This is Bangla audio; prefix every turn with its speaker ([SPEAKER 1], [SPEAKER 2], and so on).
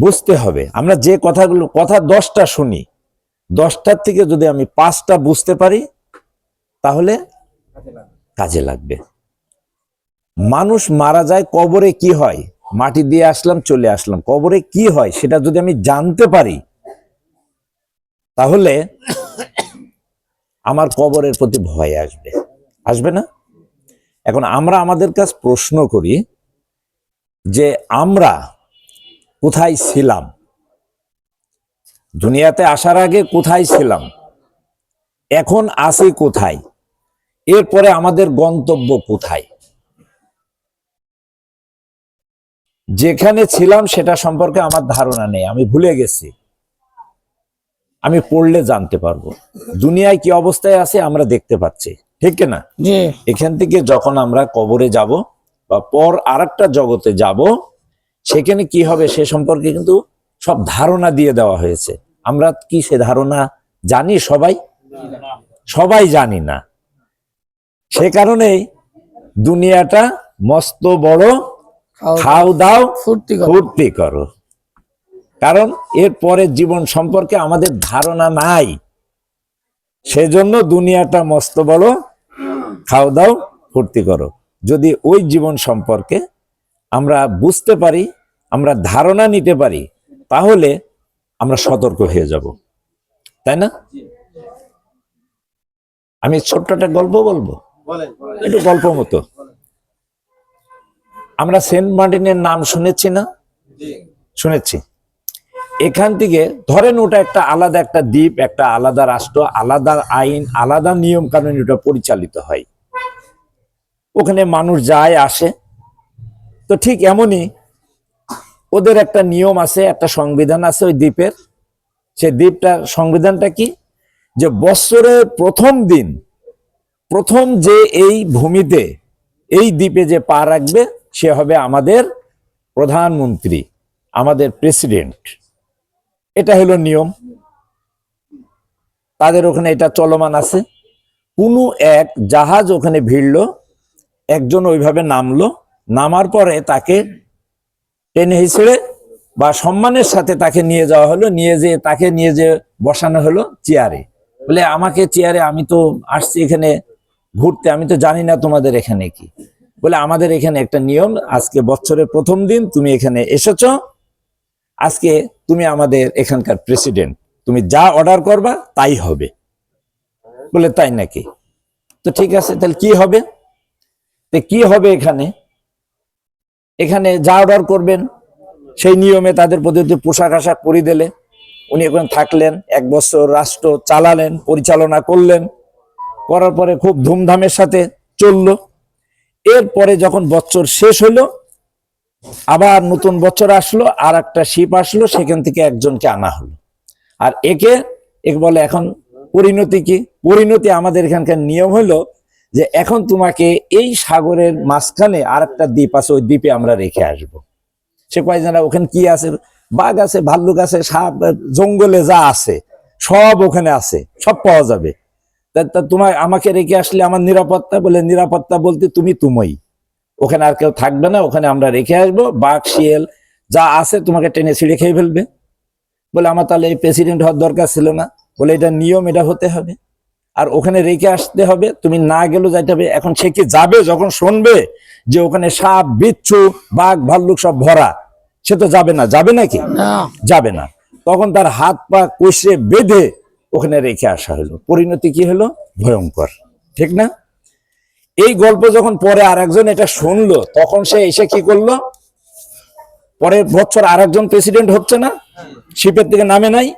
[SPEAKER 1] বুঝতে হবে। আমরা যে কথাগুলো, কথা দশটা শুনি, দশটার থেকে যদি আমি পাঁচটা বুঝতে পারি, তাহলে কাজে লাগবে। মানুষ মারা যায় কবরে কি হয়? মাটি দিয়ে আসলাম, চলে আসলাম। কবরে কি হয় সেটা যদি আমি জানতে পারি, তাহলে আমার কবরের প্রতি ভয় আসবে। আসবে না? এখন আমরা আমাদের কাছে প্রশ্ন করি যে আমরা কোথায় ছিলাম? দুনিয়াতে আসার আগে কোথায় ছিলাম? এখন আসি কোথায়? এরপরে আমাদের গন্তব্য কোথায়? যেখানে ছিলাম সেটা সম্পর্কে আমার ধারণা নেই আমি ভুলে গেছি। আমি পড়লে জানতে পারব। দুনিয়ায় কি অবস্থায় আছে আমরা দেখতে পাচ্ছি ঠিক না? এখান থেকে যখন আমরা কবরে যাব বা পর আরেকটা জগতে যাব সেখানে কি হবে সে সম্পর্কে কিন্তু সব ধারণা দিয়ে দেওয়া হয়েছে। আমরা কি সে ধারণা জানি সবাই? সবাই জানি না। সে কারণেই দুনিয়াটা মস্ত বড় খাও দাও
[SPEAKER 2] ফুর্তি
[SPEAKER 1] ফুর্তি করো। কারণ এর পরের জীবন সম্পর্কে আমাদের ধারণা নাই। সেজন্য দুনিয়াটা মস্ত বড় খাও দাও ফুর্তি করো। যদি ওই জীবন সম্পর্কে আমরা বুঝতে পারি আমরা ধারণা নিতে পারি তাহলে আমরা সতর্ক হয়ে যাব। তাই না? আমি ছোট্ট একটা গল্প বলব? একটু গল্প মতো। আমরা সেন্ট মার্টিনের নাম শুনেছি না? শুনেছি। এখান থেকে ধরেন ওটা একটা আলাদা একটা দ্বীপ একটা আলাদা রাষ্ট্র আলাদা আইন আলাদা নিয়ম কানুন ওটা পরিচালিত হয়। ওখানে মানুষ যায় আসে। তো ঠিক এমনই ওদের একটা নিয়ম আছে, একটা সংবিধান আছে ওই দ্বীপের। সে দ্বীপটার সংবিধানটা কি? যে বৎসরের প্রথম দিন, প্রথম যে এই ভূমিতে, এই দ্বীপে যে পা রাখবে, সে হবে আমাদের প্রধানমন্ত্রী, আমাদের প্রেসিডেন্ট। এটা হলো নিয়ম। তাদের ওখানে এটা চলমান আছে। কোনো এক জাহাজ ওখানে ভিড়লো, একজন ওইভাবে নামলো নামার পরে তাকে টেনে হিসেড়ে বা সম্মানের সাথে তাকে নিয়ে যাওয়া হলো, নিয়ে যে তাকে নিয়ে যে বসানো হলো চেয়ারে। বলে, আমাকে চেয়ারে, আমি তো আসছি এখানে ঘুরতে, আমি তো জানি না তোমাদের এখানে কি। বলে, আমাদের এখানে একটা নিয়ম, আজকে বছরের প্রথম দিন তুমি এখানে এসেছ, আজকে তুমি আমাদের এখানকার প্রেসিডেন্ট, তুমি যা অর্ডার করবা তাই হবে। বলে, তাই নাকি? তো ঠিক আছে, তাহলে কি হবে? কি হবে এখানে? এখানে যা অর্ডার করবেন, সেই নিয়মে তাদের প্রতি পোশাক আশাক পরি দিলে, উনি ওখানে থাকলেন, এক বছর রাষ্ট্র চালালেন, পরিচালনা করলেন, করার পরে খুব ধুমধামের সাথে চলল। এরপরে যখন বছর শেষ হলো, আবার নতুন বছর আসলো, আর একটা শিপ আসলো, সেখান থেকে একজনকে আনা হলো। আর একে একে বলে এখন পরিণতি কি? পরিণতি আমাদের এখানকার নিয়ম হলো যে এখন তোমাকে এই সাগরের মাঝখানে আর একটা দ্বীপ আছে, ওই দ্বীপে আমরা রেখে আসব। সে কয় জানা, ওখানে কি আছে? বাঘ আছে, ভাল্লুক আছে, সাপ, জঙ্গলে যা আছে, সব ওখানে আছে, সব পাওয়া যাবে। তা তোমার আমাকে রেখে আসলে আমার নিরাপত্তা বলে, নিরাপত্তা বলতে তুমি তুমিই। ওখানে আর কেউ থাকবে না, ওখানে আমরা রেখে আসব, বাঘ, শিয়াল, যা আছে তোমাকে টেনে ছিঁড়ে খেয়ে ফেলবে। বলে, আমার তাহলে প্রেসিডেন্ট হওয়ার দরকার ছিল না। বলে, এটা নিয়ম, এটা হতে হবে। আর ওখানে রেখে আসতে হবে। তুমি না গেলেও যাইতে হবে। এখন সে কি যাবে যখন শুনবে যে ওখানে সাপ বিচ্ছু বাঘ ভাল্লুক সব ভরা সে তো যাবে না। যাবে নাকি? যাবে না। তখন তার হাত পা কষে বেঁধে ওখানে রেখে আসা হলো। পরিণতি কি হলো? ভয়ঙ্কর। ঠিক না? এই গল্প যখন পরে আরেকজন এটা শুনলো তখন সে এসে কি করল? পরের বছর আরেকজন প্রেসিডেন্ট হচ্ছে না? শিপের থেকে নামে নাই?